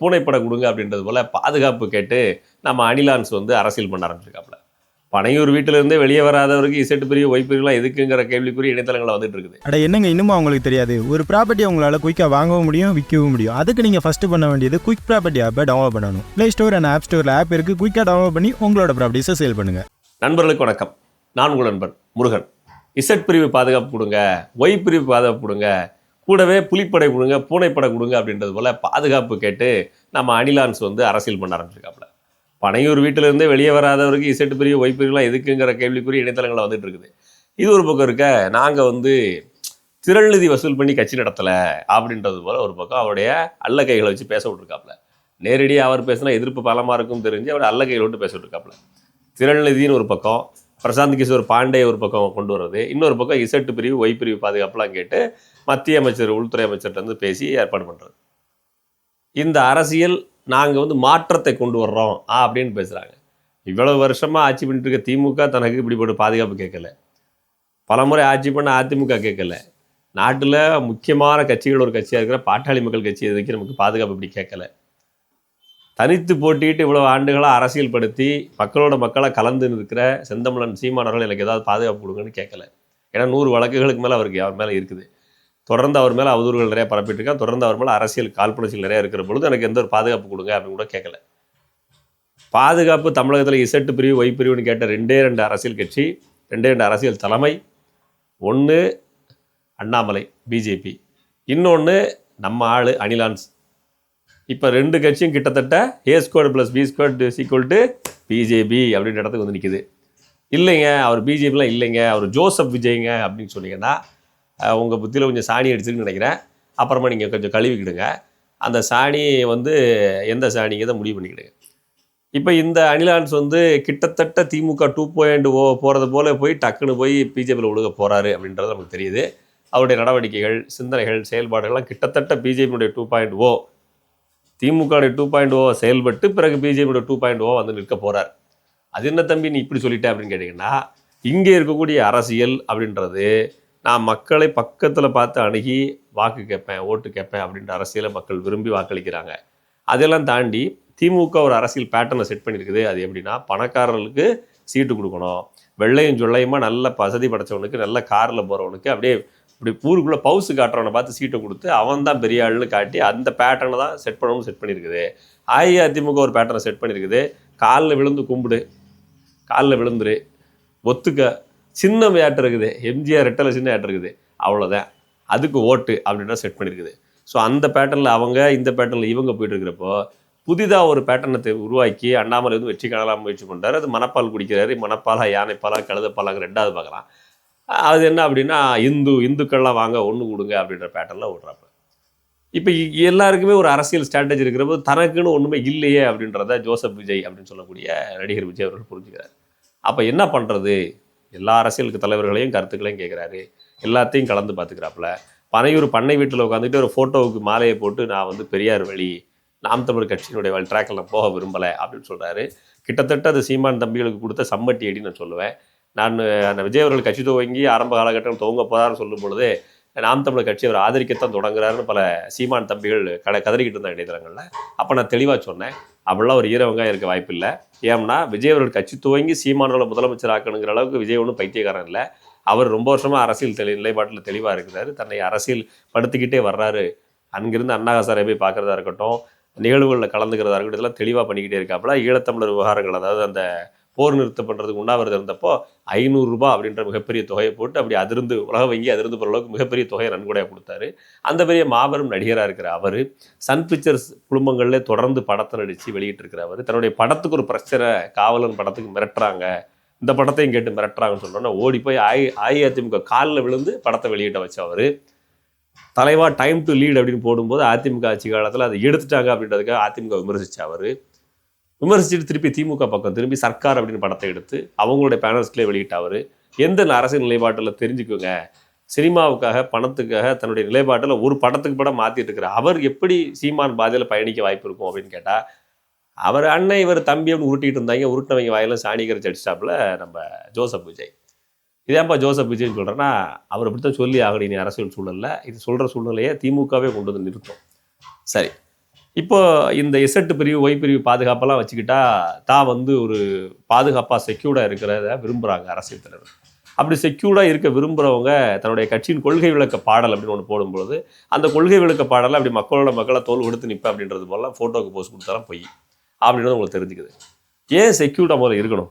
பூனைப்பட கொடுங்க அப்படின்றது போல பாதுகாப்பு கேட்டு நம்ம அனிலான்ஸ் வந்து அரசியல் பண்ண ஆரம்பிச்சிருக்காப்புல. பனையூர் வீட்டில இருந்தே வெளியே வராதவருக்கு இசட்டு பிரிவு ஒய்பிரிவுலாம் எதுக்குங்கிற கேள்விக்குறி இணையதளங்கள் வந்துட்டு இருக்குது. அட என்னங்க இன்னும் அவங்களுக்கு தெரியாது? ஒரு ப்ராப்பர்ட்டி உங்களால் குயிக்காக வாங்கவும் முடியும் விற்கவும் முடியும். அதுக்கு நீங்கள் ஃபஸ்ட்டு பண்ண வேண்டியது குயிக் ப்ராப்பர்ட்டி ஆப்பை டவுன்லோட் பண்ணணும். ப்ளே ஸ்டோர் அண்ட் ஆப் ஸ்டோரில் ஆப் இருக்குது குயிக்காக டவுன்லோட் பண்ணி உங்களோட ப்ராப்பர்ட்டிஸை சேல் பண்ணுங்கள் நண்பர்களுக்கு வணக்கம். நான் உங்கள் நண்பன் முருகன். இசட் பிரிவு பாதுகாப்பு கொடுங்க ஒய் பிரிவு பாதுகாப்பு கொடுங்க கூடவே புலிப்படை கொடுங்க பூனைப்படை கொடுங்க அப்படின்றது போல பாதுகாப்பு கேட்டு நம்ம அனிலான்ஸ் வந்து அரசியல் பண்ண ஆரம்பிச்சிருக்காப்புல. பனையூர் வீட்டிலேருந்து வெளியே வராதவருக்கு இசட்டு பிரிவு ஒய்பிரிவுலாம் எதுக்குங்கிற கேள்விக்குரிய இணையதளங்களை வந்துட்டு இருக்குது. இது ஒரு பக்கம் இருக்க நாங்கள் வந்து திரள் நிதி வசூல் பண்ணி கட்சி நடத்தலை அப்படின்றது போல் ஒரு பக்கம் அவருடைய அல்ல கைகளை வச்சு பேச விட்டுருக்காப்புல. நேரடியாக அவர் பேசினா எதிர்ப்பு பலமாக இருக்கும் தெரிஞ்சு அவர் அல்ல கைகளை விட்டு பேச விட்டுருக்காப்புல. திரள்நிதின்னு ஒரு பக்கம் பிரசாந்த் கிஷோர் பாண்டே ஒரு பக்கம் கொண்டு வர்றது இன்னொரு பக்கம் இசட்டு பிரிவு ஒய் பிரிவு பாதுகாப்புலாம் கேட்டு மத்திய அமைச்சர் உள்துறை அமைச்சர்கிட்ட வந்து பேசி ஏற்பாடு பண்ணுறது இந்த அரசியல் நாங்கள் வந்து மாற்றத்தை கொண்டு வர்றோம் ஆ அப்படின்னு பேசுகிறாங்க இவ்வளவு வருஷமாக ஆட்சி பண்ணிட்டு இருக்க திமுக தனக்கு இப்படிப்பட்ட பாதுகாப்பு கேட்கல. பலமுறை ஆட்சி பண்ண அதிமுக கேட்கல. நாட்டில் முக்கியமான கட்சிகள் ஒரு கட்சியாக இருக்கிற பாட்டாளி மக்கள் கட்சி எதுக்கு நமக்கு பாதுகாப்பு இப்படி கேட்கலை. தனித்து போட்டிட்டு இவ்வளவு ஆண்டுகளாக அரசியல் படுத்தி மக்களோட மக்களாக கலந்து நிற்கிற செந்தமிழன் சீமானவர்கள் எனக்கு ஏதாவது பாதுகாப்பு கொடுங்கன்னு கேட்கல. ஏன்னா நூறு வழக்குகளுக்கு மேலே அவருக்கு அவர் மேலே இருக்குது. தொடர்ந்து அவர் மேலே அவதூறுகள் நிறையா பரப்பிட்டுருக்கா தொடர்ந்து அவர் மேலே அரசியல் காழ்ப்புணர்ச்சிகள் நிறையா இருக்கிற பொழுது எனக்கு எந்த ஒரு பாதுகாப்பு கொடுங்க அப்படின்னு கூட கேட்கல. பாதுகாப்பு தமிழகத்தில் இசட்டு பிரிவு ஒய் பிரிவுன்னு கேட்ட ரெண்டே ரெண்டு அரசியல் கட்சி ரெண்டே ரெண்டு அரசியல் தலைமை ஒன்று அண்ணாமலை பிஜேபி. இன்னொன்று நம்ம ஆள் அனிலான்ஸ் இப்போ ரெண்டு கட்சியும் கிட்டத்தட்ட A square plus B square equal to BJP அப்படின்ற இடத்துக்கு வந்து நிற்குது இல்லைங்க அவர் பிஜேபிலாம் இல்லைங்க அவர் ஜோசப் விஜய்ங்க அப்படின்னு சொன்னீங்கன்னா உங்கள் புத்தியில் கொஞ்சம் சாணி அடிச்சிருக்குன்னு நினைக்கிறேன். அப்புறமா நீங்கள் கொஞ்சம் கழுவிக்கிடுங்க. அந்த சாணி வந்து எந்த சாணிங்கிறத முடிவு பண்ணிக்கிடுங்க. இப்போ இந்த அனிலான்ஸ் வந்து கிட்டத்தட்ட திமுக டூ பாயிண்ட் ஓ போகிறது போல் போய் டக்குன்னு போய் பிஜேபியில் ஒழுக போகிறாரு அப்படின்றது நமக்கு தெரியுது. அவருடைய நடவடிக்கைகள் சிந்தனைகள் செயல்பாடுகள்லாம் கிட்டத்தட்ட பிஜேபியுடைய டூ பாயிண்ட் ஓ திமுகவுடைய டூ பாயிண்ட் ஓ செயல்பட்டு பிறகு பிஜேபியோட டூ பாயிண்ட் ஓ வந்து நிற்க போகிறார் அது என்ன தம்பி? நீ இப்படி சொல்லிட்ட அப்படின்னு கேட்டிங்கன்னா இங்கே இருக்கக்கூடிய அரசியல் அப்படின்றது நான் மக்களை பக்கத்தில் பார்த்து அணுகி வாக்கு கேட்பேன் ஓட்டு கேட்பேன் அப்படின்ற அரசியலை மக்கள் விரும்பி வாக்களிக்கிறாங்க. அதெல்லாம் தாண்டி திமுக ஒரு அரசியல் பேட்டர்னை செட் பண்ணியிருக்குது. அது எப்படின்னா பணக்காரர்களுக்கு சீட்டு கொடுக்கணும் வெள்ளையும் சொல்லையுமா நல்ல வசதி படைச்சவனுக்கு நல்ல காரில் போகிறவனுக்கு அப்படியே இப்படி ஊருக்குள்ளே பவுசு காட்டுறவனை பார்த்து சீட்டை கொடுத்து அவன் தான் பெரிய ஆள்னு காட்டி அந்த பேட்டர்னை தான் செட் பண்ணவும் செட் பண்ணியிருக்குது அஇஅதிமுக ஒரு பேட்டர்னை செட் பண்ணியிருக்குது காலில் விழுந்து கும்பிடு. காலில் விழுந்துரு. ஒத்துக்க. சின்ன வேட்டர் இருக்குது. எம்ஜிஆர் ரெட்டில் சின்ன வேட்டர் இருக்குது. அவ்வளோதான் அதுக்கு ஓட்டு அப்படின்னா செட் பண்ணியிருக்குது ஸோ அந்த பேட்டர்னில் அவங்க இந்த பேட்டர்னில் இவங்க போயிட்டு இருக்கிறப்போ புதிதாக ஒரு பேட்டர்னை உருவாக்கி அண்ணாமலை வந்து வெற்றி காணலாம் முயற்சி பண்ணுறாரு அது மணப்பால் குடிக்கிறாரு. மணப்பாலா யானைப்பாலா கழுதப்பாலாங்க ரெண்டாவது பார்க்கலாம். அது என்ன அப்படின்னா இந்து இந்துக்கள்லாம் வாங்க ஒன்று கொடுங்க அப்படின்ற பேட்டர்னில் விடுறாப்ப இப்போ எல்லாருக்குமே ஒரு அரசியல் ஸ்ட்ராட்டஜி இருக்கிறப்போ தனக்குன்னு ஒன்றுமே இல்லையே அப்படின்றத ஜோசப் விஜய் அப்படின்னு சொல்லக்கூடிய நடிகர் விஜய் அவர்கள் புரிஞ்சுக்கிறார். அப்போ என்ன பண்ணுறது எல்லா அரசியலுக்கு தலைவர்களையும் கருத்துக்களையும் கேட்குறாரு எல்லாத்தையும் கலந்து பார்த்துக்கிறாப்புல பனையூர் பண்ணை வீட்டில் உட்காந்துட்டு ஒரு ஃபோட்டோவுக்கு மாலையை போட்டு நான் வந்து பெரியார் வழி நாம் தமிழ் கட்சியினுடைய வழி ட்ராக்கில் நான் போக விரும்பலை அப்படின்னு சொல்கிறாரு கிட்டத்தட்ட அது சீமான் தம்பிகளுக்கு கொடுத்த சம்மட்டி அடி நான் சொல்லுவேன். நான் அந்த விஜய் அவர்கள் கட்சி துவங்கி ஆரம்ப காலகட்டம் துவங்க போகிறான்னு சொல்லும் பொழுது நாம் தமிழர் கட்சி அவர் ஆதரிக்கத்தான் தொடங்குறாருன்னு பல சீமான் தம்பிகள் கடை கதறிக்கிட்டு இருந்தாங்க இடைத்தரங்களில். அப்போ நான் தெளிவாக சொன்னேன் அப்படிலாம் ஒரு ஈரவங்காயம் இருக்க வாய்ப்பில்லை ஏன்னா விஜய் அவர்கள் கட்சி துவங்கி சீமானோட முதலமைச்சர் ஆக்கணுங்கிற அளவுக்கு விஜய் ஒன்றும் பைத்தியக்காரன் இல்லை. அவர் ரொம்ப வருஷமாக அரசியல் தெளி நிலைப்பாட்டில் தெளிவாக இருக்கிறாரு. தன்னை அரசியல் படுத்திக்கிட்டே வர்றாரு. அங்கிருந்து அண்ணாகாசாரை போய் பார்க்குறதா இருக்கட்டும் நிகழ்வுகளில் கலந்துக்கிறதா இருக்கட்டும் இதெல்லாம் தெளிவாக பண்ணிக்கிட்டே இருக்காப்புல. ஈழத்தமிழர் விவகாரங்கள் அதாவது அந்த போர் நிறுத்தம் பண்ணுறதுக்கு உண்ணாவிரதம் இருந்தப்போ ஐநூறுரூபா அப்படின்ற மிகப்பெரிய தொகையை போட்டு அப்படி அதிர்ந்து உலக வங்கி அதிர்ந்து போகிற அளவுக்கு மிகப்பெரிய தொகையை நன்கொடையாக கொடுத்தாரு. அந்த பெரிய மாபெரும் நடிகராக இருக்கிற அவர் சன் பிக்சர்ஸ் குடும்பங்களில் தொடர்ந்து படத்தை நடித்து வெளியிட்டிருக்கிற அவர் தன்னுடைய படத்துக்கு ஒரு பிரச்சனை காவலன் படத்துக்கு மிரட்டுறாங்க. இந்த படத்தையும் கேட்டு மிரட்டுறாங்கன்னு சொன்னோன்னா ஓடி போய் அஇ அஇஅதிமுக காலில் விழுந்து படத்தை வெளியிட்ட வச்ச அவர். தலைவா டைம் டு லீட் அப்படின்னு போடும்போது அதிமுக ஆட்சி காலத்தில் அதை எடுத்துட்டாங்க அப்படின்றதுக்காக அதிமுக விமர்சிச்ச அவர். விமர்சிச்சுட்டு திருப்பி திமுக பக்கம் திரும்பி சர்க்கார் அப்படின்னு படத்தை எடுத்து அவங்களுடைய பேனர்ஸ்லேயே வெளியிட்டவர் எந்த அரசியல் நிலைப்பாட்டில் தெரிஞ்சுக்கோங்க. சினிமாவுக்காக பணத்துக்காக தன்னுடைய நிலைப்பாட்டில் ஒரு படத்துக்கு படம் மாற்றிட்டு இருக்கிறார் அவர் எப்படி சீமான் பாதையில் பயணிக்க வாய்ப்பு இருக்கும் அப்படின்னு கேட்டால் அவர் அண்ணன் இவர் தம்பி அப்படின்னு உருட்டிட்டு இருந்தாங்க உருட்டினவங்க வாயிலும் சாணிகர் அடிச்சிட்டாப்புல நம்ம ஜோசப் விஜய். இதேப்பா ஜோசப் விஜய்னு சொல்கிறேன்னா அவர் அப்படி தான் சொல்லி ஆகணும் அரசியல் சூழலில். இது சொல்கிற சூழ்நிலையை திமுகவே கொண்டு வந்து நிறுத்தும். சரி. இப்போ இந்த எசட்டு பிரிவு ஒய் பிரிவு பாதுகாப்பெல்லாம் வச்சுக்கிட்டா தான் வந்து ஒரு பாதுகாப்பாக செக்யூர்டாக இருக்கிறத விரும்புகிறாங்க அரசியல் தலைவர். அப்படி செக்யூர்டாக இருக்க விரும்புகிறவங்க தன்னுடைய கட்சியின் கொள்கை விளக்க பாடல் அப்படின்னு ஒன்று போடும்பொழுது அந்த கொள்கை விளக்க பாடலை அப்படி மக்களோட மக்களை தோல் கொடுத்து நிற்பேன் அப்படின்றது போல ஃபோட்டோக்கு போஸ்ட் கொடுத்தாலும் பொய் அப்படின்றது உங்களுக்கு தெரிஞ்சுக்குது. ஏன் செக்யூர்டாக முதல்ல இருக்கணும்?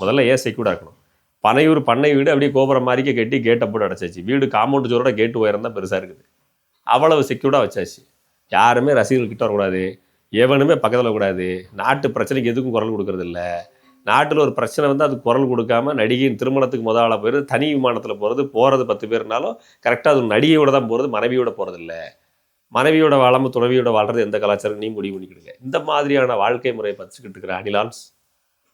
முதல்ல ஏன் செக்யூர்டாக இருக்கணும்? பனையூர் பண்ணை வீடு அப்படியே கோபுரம் மாதிரிக்க கட்டி கேட்டை போட்டு அடைச்சாச்சு. வீடு காம்பவுண்ட் ஜோரோட கேட்டு உயரம் தான் பெருசாக இருக்குது. அவ்வளவு செக்யூர்டாக வச்சாச்சு. யாருமே ரசிகர்கள் கிட்ட வரக்கூடாது. எவனுமே பக்கத்தில் வரக்கூடாது. நாட்டு பிரச்சனைக்கு எதுக்கும் குரல் கொடுக்கறதில்ல. நாட்டில் ஒரு பிரச்சனை வந்து அதுக்கு குரல் கொடுக்காம நடிகையின் திருமணத்துக்கு முதல்ல போயிடுது தனி விமானத்தில் போகிறது போகிறது பத்து பேர்னாலும் கரெக்டாக அது நடிகையோட தான் போகிறது மனைவியோட போகிறதில்ல மனைவியோட வாழாம துணவியோட வாழ்றது எந்த கலாச்சாரம் நீ முடிவு பண்ணிக்கிடுங்க இந்த மாதிரியான வாழ்க்கை முறையை பற்றிக்கிட்டு இருக்கிற அனிலான்ஸ்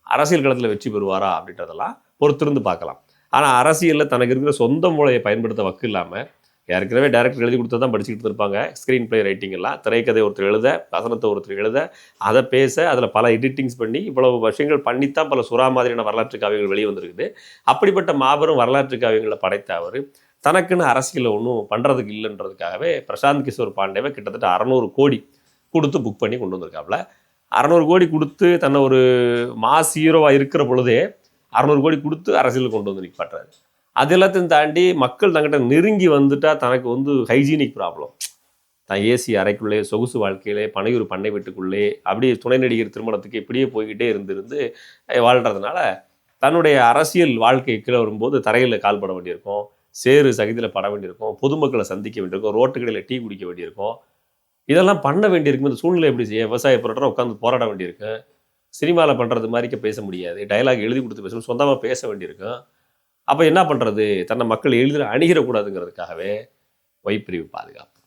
அரசியல் களத்தில் வெற்றி பெறுவாரா அப்படின்றதெல்லாம் பொறுத்திருந்து பார்க்கலாம். ஆனால் அரசியலில் தனக்கு இருக்கிற சொந்த மூளையை பயன்படுத்த வக்கு இல்லாமல் ஏற்கனவே டேரக்டர் எழுதி கொடுத்து தான் படிச்சுக்கிட்டு இருப்பாங்க ஸ்க்ரீன் ப்ளே ரைட்டிங் எல்லாம். திரைக்கதை ஒருத்தர் எழுத வசனத்தை ஒருத்தர் எழுத அதை பேச அதில் பல எடிட்டிங்ஸ் பண்ணி இவ்வளவு விஷயங்கள் பண்ணித்தான் பல சுறா மாதிரியான வரலாற்று காவியங்கள் வெளியே வந்திருக்குது. அப்படிப்பட்ட மாபெரும் வரலாற்று காவியங்களை படைத்த அவர். தனக்குன்னு அரசியலில் ஒன்றும் பண்ணுறதுக்கு இல்லைன்றதுக்காகவே பிரசாந்த் கிஷோர் பாண்டேவை கிட்டத்தட்ட அறநூறு கோடி கொடுத்து புக் பண்ணி கொண்டு வந்திருக்காப்புல. அறநூறு கோடி கொடுத்து தன்னை ஒரு மாஸ் ஹீரோவாக இருக்கிற பொழுதே அறநூறு கோடி கொடுத்து அரசியலில் கொண்டு வந்து நிற்பாட்டுறாரு அது எல்லாத்தையும் தாண்டி மக்கள் தங்கிட்ட நெருங்கி வந்துட்டால் தனக்கு வந்து ஹைஜீனிக் ப்ராப்ளம். தான் ஏசி அறைக்குள்ளே சொகுசு வாழ்க்கையிலே பனையூர் பண்ணை வீட்டுக்குள்ளே அப்படியே துணை நடிகர் திருமணத்துக்கு இப்படியே போய்கிட்டே இருந்திருந்து வாழ்கிறதுனால வாழ்றதுனால தன்னுடைய அரசியல் வாழ்க்கை கீழே வரும்போது தரையில் கால்பட வேண்டியிருக்கும் சேறு சகிதியில் பட வேண்டியிருக்கும் பொதுமக்களை சந்திக்க வேண்டியிருக்கும் ரோட்டுக்கடையில் டீ குடிக்க வேண்டியிருக்கும். இதெல்லாம் பண்ண வேண்டியிருக்கும். இந்த சூழ்நிலை எப்படி செய்ய? விவசாய பொருட்கள் உட்காந்து போராட வேண்டியிருக்கு. சினிமாவில் பண்ணுறது மாதிரிக்க பேச முடியாது. டயலாக் எழுதி கொடுத்து பேசணும். சொந்தமாக பேச வேண்டியிருக்கும். அப்போ என்ன பண்ணுறது தன்னை மக்கள் எளிதில் அணுகிடக்கூடாதுங்கிறதுக்காகவே வைப்பிரிவு பாதுகாப்பு.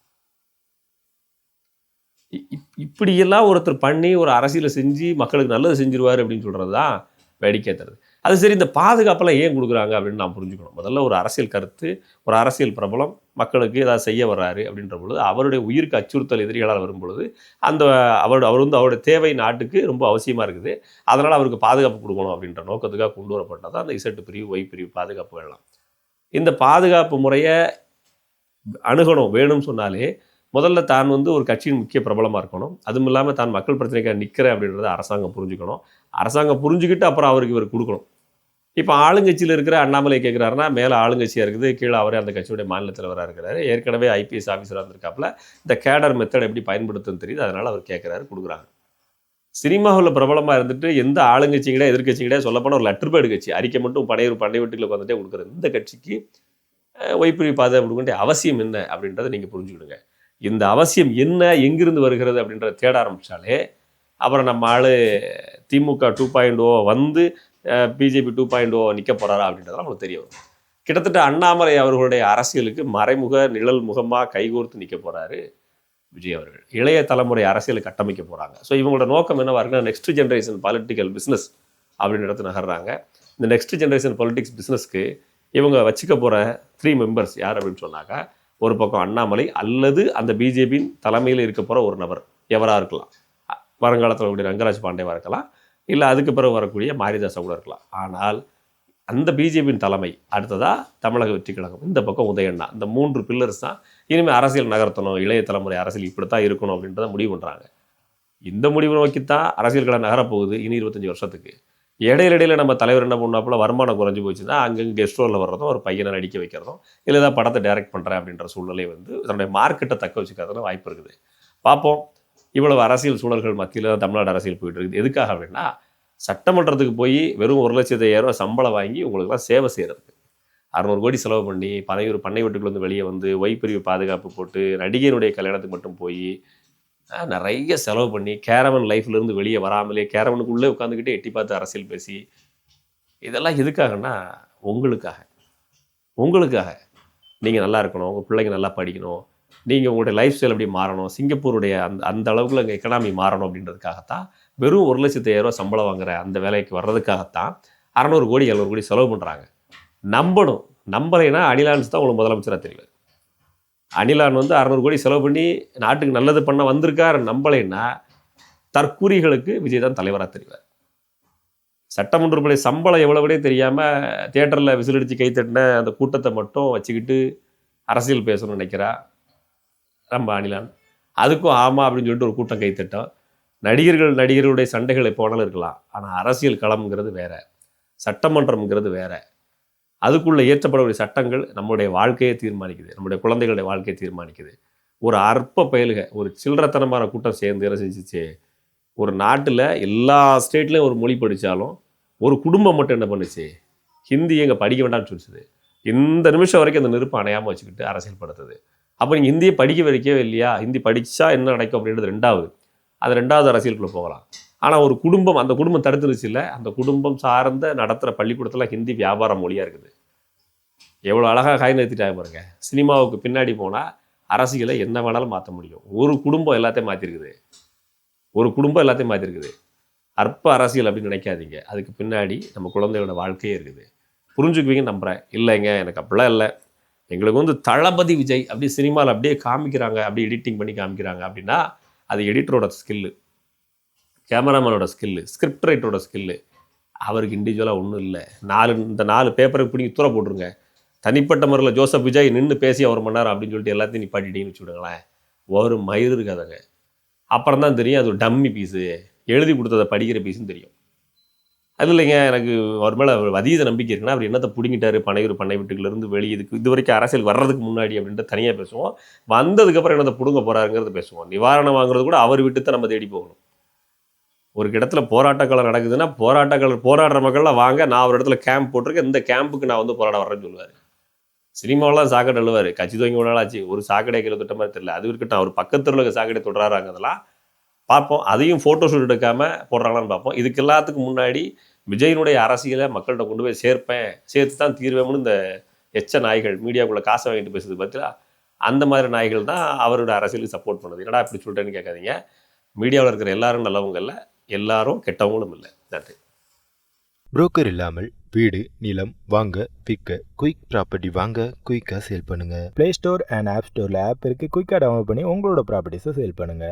இப்- இப்படியெல்லாம் ஒருத்தர் பண்ணி ஒரு அரசியலை செஞ்சு மக்களுக்கு நல்லது செஞ்சிருவார் அப்படின்னு சொல்கிறது தான் வேடிக்கை தருது. அது சரி இந்த பாதுகாப்பெல்லாம் ஏன் கொடுக்குறாங்க அப்படின்னு நான் புரிஞ்சுக்கணும். முதல்ல ஒரு அரசியல் கருத்து ஒரு அரசியல் பிரபலம் மக்களுக்கு ஏதாவது செய்ய வர்றாரு அப்படின்ற பொழுது அவருடைய உயிருக்கு அச்சுறுத்தல் எதிரிகளால் வரும் பொழுது அந்த அவர் அவர் வந்து அவருடைய தேவை நாட்டுக்கு ரொம்ப அவசியமாக இருக்குது. அதனால் அவருக்கு பாதுகாப்பு கொடுக்கணும் அப்படின்ற நோக்கத்துக்காக கொண்டு வரப்பட்டது அந்த இசட்டு பிரிவு ஒய் பிரிவு பாதுகாப்பு எல்லாம் இந்த பாதுகாப்பு முறையை அணுகணும் வேணும்னு சொன்னாலே முதல்ல தான் வந்து ஒரு கட்சியின் முக்கிய பிரபலமாக இருக்கணும். அதுவும் இல்லாமல் தான் மக்கள் பிரச்சனைக்காக நிற்கிறேன் அப்படின்றத அரசாங்கம் புரிஞ்சுக்கணும். அரசாங்கம் புரிஞ்சுக்கிட்டு அப்புறம் அவருக்கு இவர் கொடுக்கணும். இப்போ ஆளுங்கட்சியில் இருக்கிற அண்ணாமலை கேட்குறாருன்னா மேலே ஆளுங்கட்சியாக இருக்குது கீழே அவரே அந்த கட்சியுடைய மாநில தலைவராக இருக்கிறாரு. ஏற்கனவே ஐபிஎஸ் ஆஃபீஸராக இருந்திருக்காப்புல இந்த கேடர் மெத்தட் எப்படி பயன்படுத்தும் தெரியுது அதனால் அவர் கேட்குறாரு கொடுக்குறாங்க. சினிமாவில் பிரபலமாக இருந்துட்டு எந்த ஆளுங்கட்சி கிடையாது எதிர்கட்சி கிடையாது சொல்லப்போனால் ஒரு லெட்டர் பேடு கட்சி. அறிக்கை மட்டும் பனையூர் பண்டை வீட்டுக்கு வந்துட்டே கொடுக்குற இந்த கட்சிக்கு அஹ், ஒய்பிரி பாதுகாப்பு கொடுக்க வேண்டிய அவசியம் என்ன அப்படின்றத நீங்கள் புரிஞ்சுக்கிடுங்க. இந்த அவசியம் என்ன எங்கிருந்து வருகிறது அப்படின்றத தேட ஆரம்பித்தாலே அப்புறம் நம்ம ஆள் திமுக டூ பாயிண்ட் ஓ வந்து BJP two point O oh நிற்க போகிறாரா அப்படின்றதெல்லாம் உங்களுக்கு தெரிய வரும். கிட்டத்தட்ட அண்ணாமலை அவர்களுடைய அரசியலுக்கு மறைமுக நிழல் முகமாக கைகோர்த்து நிற்க போகிறாரு விஜய் அவர்கள். இளைய தலைமுறை அரசியலை கட்டமைக்க போகிறாங்க ஸோ இவங்களோட நோக்கம் என்னவாக இருக்குன்னா நெக்ஸ்ட் ஜென்ரேஷன் பாலிட்டிக்கல் பிஸ்னஸ் அப்படின்ற இடத்து நகர்றாங்க. இந்த நெக்ஸ்ட் ஜென்ரேஷன் பொலிட்டிக்ஸ் பிஸ்னஸ்க்கு இவங்க வச்சுக்க போகிற த்ரீ மெம்பர்ஸ் யார் அப்படின்னு சொன்னாக்கா ஒரு பக்கம் அண்ணாமலை அல்லது அந்த பிஜேபியின் தலைமையில் இருக்க போகிற ஒரு நபர். எவராக இருக்கலாம். வருங்காலத்தில் கூடிய ரங்கராஜ் பாண்டேவாக இருக்கலாம். இல்லை அதுக்கு பிறகு வரக்கூடிய மாரிதாசா கூட இருக்கலாம். ஆனால் அந்த பிஜேபியின் தலைமை அடுத்ததாக தமிழக வெற்றி கழகம் இந்த பக்கம் உதயண்ணா இந்த மூன்று பில்லர்ஸ் தான் இனிமேல் அரசியல் நகர்த்தணும் இளைய தலைமுறை அரசியல் இப்படி தான் இருக்கணும் அப்படின்றத முடிவு பண்ணுறாங்க இந்த முடிவு நோக்கித்தான் அரசியல் களம் நகரப்போகுது இனி இருபத்தஞ்சி வருஷத்துக்கு. இடையில இடையில நம்ம தலைவர் என்ன பண்ணாப்புல வருமானம் குறைஞ்சி போச்சுன்னா அங்கங்கே கெஸ்ட் ரோலில் வர்றதும் ஒரு பையனை நடிக்க வைக்கிறதும் இல்லை ஏதாவது படத்தை டைரக்ட் பண்ணுறேன் அப்படின்ற சூழ்நிலை வந்து தன்னுடைய மார்க்கெட்டை தக்க வச்சுக்கிறதுல வாய்ப்பு இருக்குது. பார்ப்போம். இவ்வளவு அரசியல் சூழல்கள் மத்தியில் தான் தமிழ்நாடு அரசியல் போயிட்டு இருக்குது. எதுக்காக அப்படின்னா சட்டமன்றத்துக்கு போய் வெறும் ஒரு லட்சத்து ஐயாயிரம் சம்பளம் வாங்கி உங்களுக்குலாம் சேவை செய்கிறதுக்கு அறநூறு கோடி செலவு பண்ணி பனையூர் பண்ணை வீட்டுக்குள்ளேருந்து வெளியே வந்து ஒய்பிரிவு பாதுகாப்பு போட்டு நடிகையினுடைய கல்யாணத்துக்கு மட்டும் போய் நிறைய செலவு பண்ணி கேரவன் லைஃப்லேருந்து வெளியே வராமலே கேரவனுக்குள்ளே உட்காந்துக்கிட்டே எட்டி பார்த்து அரசியல் பேசி இதெல்லாம் எதுக்காகன்னா உங்களுக்காக. உங்களுக்காக. நீங்கள் நல்லா இருக்கணும் உங்கள் பிள்ளைங்க நல்லா படிக்கணும் நீங்கள் உங்களுடைய லைஃப் ஸ்டைல் எப்படி மாறணும்? சிங்கப்பூருடைய அந்த அந்த அளவுக்கு அங்கே எக்கனாமி மாறணும் அப்படின்றதுக்காகத்தான் வெறும் ஒரு லட்சத்து ஐயாயிரம் சம்பளம் வாங்குற அந்த வேலைக்கு வர்றதுக்காகத்தான் அறநூறு கோடி எழுநூறு கோடி செலவு பண்ணுறாங்க நம்பணும். நம்பலைன்னா அனிலான்ஸ் தான் உங்களுக்கு முதலமைச்சராக தெரியும் அனிலான் வந்து அறநூறு கோடி செலவு பண்ணி நாட்டுக்கு நல்லது பண்ண வந்திருக்காரு நம்பலைன்னா தற்கூரிகளுக்கு விஜய் தான் தலைவராக தெரிவார். சட்டமன்ற சம்பளம் எவ்வளவுனே தெரியாமல் தேட்டரில் விசிலடித்து கைத்தட்டின அந்த கூட்டத்தை மட்டும் வச்சுக்கிட்டு அரசியல் பேசணும்னு நினைக்கிறா. நம்ம அணிலான் அதுக்கும் ஆமாம் அப்படின்னு சொல்லிட்டு ஒரு கூட்டம் கைத்தட்டோம். நடிகர்கள் நடிகருடைய சண்டைகள் எப்போ வேணாலும் இருக்கலாம். ஆனால் அரசியல் களம்ங்கிறது வேற. சட்டமன்றம்ங்கிறது வேற. அதுக்குள்ளே இயற்றப்படக்கூடிய சட்டங்கள் நம்முடைய வாழ்க்கையை தீர்மானிக்குது. நம்முடைய குழந்தைகளுடைய வாழ்க்கையை தீர்மானிக்குது. ஒரு அற்ப பயலுக ஒரு சில்லறத்தனமான கூட்டம் சேர்ந்து என்ன ஒரு நாட்டில் எல்லா ஸ்டேட்லேயும் ஒரு மொழி படித்தாலும் ஒரு குடும்பம் மட்டும் என்ன பண்ணுச்சு? ஹிந்தி எங்கே படிக்க வேண்டாம்னு சொல்லிச்சுது. இந்த நிமிஷம் வரைக்கும் அந்த நெருப்பு அணையாமல் வச்சுக்கிட்டு அரசியல் படுத்துது. அப்போ நீங்கள் ஹிந்தியை படிக்க வைக்கவே இல்லையா? ஹிந்தி படித்தா என்ன நடக்கும் அப்படின்றது ரெண்டாவது. அது ரெண்டாவது அரசியலுக்குள்ளே போகலாம். ஆனால் ஒரு குடும்பம் அந்த குடும்பம் தடுத்துருச்சு இல்லை அந்த குடும்பம் சார்ந்த நடத்துகிற பள்ளிக்கூடத்தில் ஹிந்தி வியாபார மொழியாக இருக்குது. எவ்வளோ அழகாக காய் நிறுத்திட்டாங்க பாருங்க. சினிமாவுக்கு பின்னாடி போனால் அரசியலை என்ன வேணாலும் மாற்ற முடியும். ஒரு குடும்பம் எல்லாத்தையும் மாற்றிருக்குது ஒரு குடும்பம் எல்லாத்தையும் மாற்றிருக்குது அற்ப அரசியல் அப்படின்னு நினைக்காதீங்க. அதுக்கு பின்னாடி நம்ம குழந்தையோட வாழ்க்கையே இருக்குது. புரிஞ்சுக்குவீங்கன்னு நம்புகிறேன் இல்லைங்க எனக்கு அப்படிலாம் இல்லை. எங்களுக்கு வந்து தளபதி விஜய் அப்படி சினிமாவில் அப்படியே காமிக்கிறாங்க அப்படியே எடிட்டிங் பண்ணி காமிக்கிறாங்க அப்படின்னா அது எடிட்டரோட ஸ்கில்லு கேமராமேனோட ஸ்கில்லு ஸ்கிரிப்ட் ரைட்டரோட ஸ்கில்லு அவருக்கு இண்டிவிஜுவலாக ஒன்றும் இல்லை. நாலு இந்த நாலு பேப்பருக்கு பிடிங்கி தூர போட்டுருங்க. தனிப்பட்ட முறையில் ஜோசப் விஜய் நின்று பேசி ஒரு மணி நேரம் அப்படின்னு சொல்லிட்டு எல்லாத்தையும் நிப்பாட்டிட்டீங்கன்னு வச்சு விடுங்களேன் ஒரு மயிறு இருக்காதங்க. அப்புறம் தான் தெரியும் அது ஒரு டம்மி பீஸு எழுதி கொடுத்ததை படிக்கிற பீஸுன்னு தெரியும். அது இல்லைங்க எனக்கு அவர் மேலே அதீத நம்பிக்கை இருக்குன்னா அவர் என்னத்தை பிடிங்கிட்டாரு பனையூர் பண்ணை வீட்டுக்குலேருந்து வெளியே இதுக்கு இது வரைக்கும் அரசியல் வர்றதுக்கு முன்னாடி அப்படின்ட்டு தனியாக பேசுவோம். வந்ததுக்கப்புறம் என்னத்தை பிடுங்க போகிறாருங்கிறத பேசுவோம். நிவாரணம் வாங்குறது கூட அவர் விட்டு தான் நம்ம தேடி போகணும். ஒரு இடத்துல போராட்டக்காலம் நடக்குதுன்னா போராட்டக்காலம் போராடுற மக்கள்லாம் வாங்க நான் ஒரு இடத்துல கேம்ப் போட்டிருக்கேன் இந்த கேம்புக்கு நான் வந்து போராட வரேன்னு சொல்லுவார். சினிமாவெல்லாம் சாக்கடை அழுவார். கட்சி துவங்கி ஒரு ஆச்சு. ஒரு சாக்கடை கீழே தொட்ட மாதிரி தெரியல. அது இருக்கட்டும் அவர் பக்கத்தில் இருக்க சாக்கடை தொடுறாராங்கிறதெல்லாம் பார்ப்போம். அதையும் ஃபோட்டோ ஷூட் எடுக்காமல் போடுறாங்களான்னு பார்ப்போம். இதுக்கு எல்லாத்துக்கும் முன்னாடி விஜயனுடைய அரசியலை மக்கள்கிட்ட கொண்டு போய் சேர்ப்பேன் சேர்த்து தான் தீர்வேம்னு இந்த எச்ச நாய்கள் மீடியாக்குள்ளே காசை வாங்கிட்டு பேசுறது பார்த்தீங்களா அந்த மாதிரி நாய்கள் தான் அவரோட அரசியலுக்கு சப்போர்ட் பண்ணுது. என்னடா இப்படி சொல்கிறேன்னு கேட்காதீங்க. மீடியாவில் இருக்கிற எல்லாரும் நல்லவங்க இல்லை எல்லாரும் கெட்டவங்களும் இல்லை. நன்றி. புரோக்கர் இல்லாமல் வீடு நிலம் வாங்க விற்க குயிக் ப்ராப்பர்ட்டி வாங்க குயிக்காக சேல் பண்ணுங்க. ப்ளே ஸ்டோர் அண்ட் ஆப் ஸ்டோரில் ஆப் இருக்குது குயிக்காக டவுன்லோட் பண்ணி உங்களோட ப்ராப்பர்ட்டிஸை சேல் பண்ணுங்கள்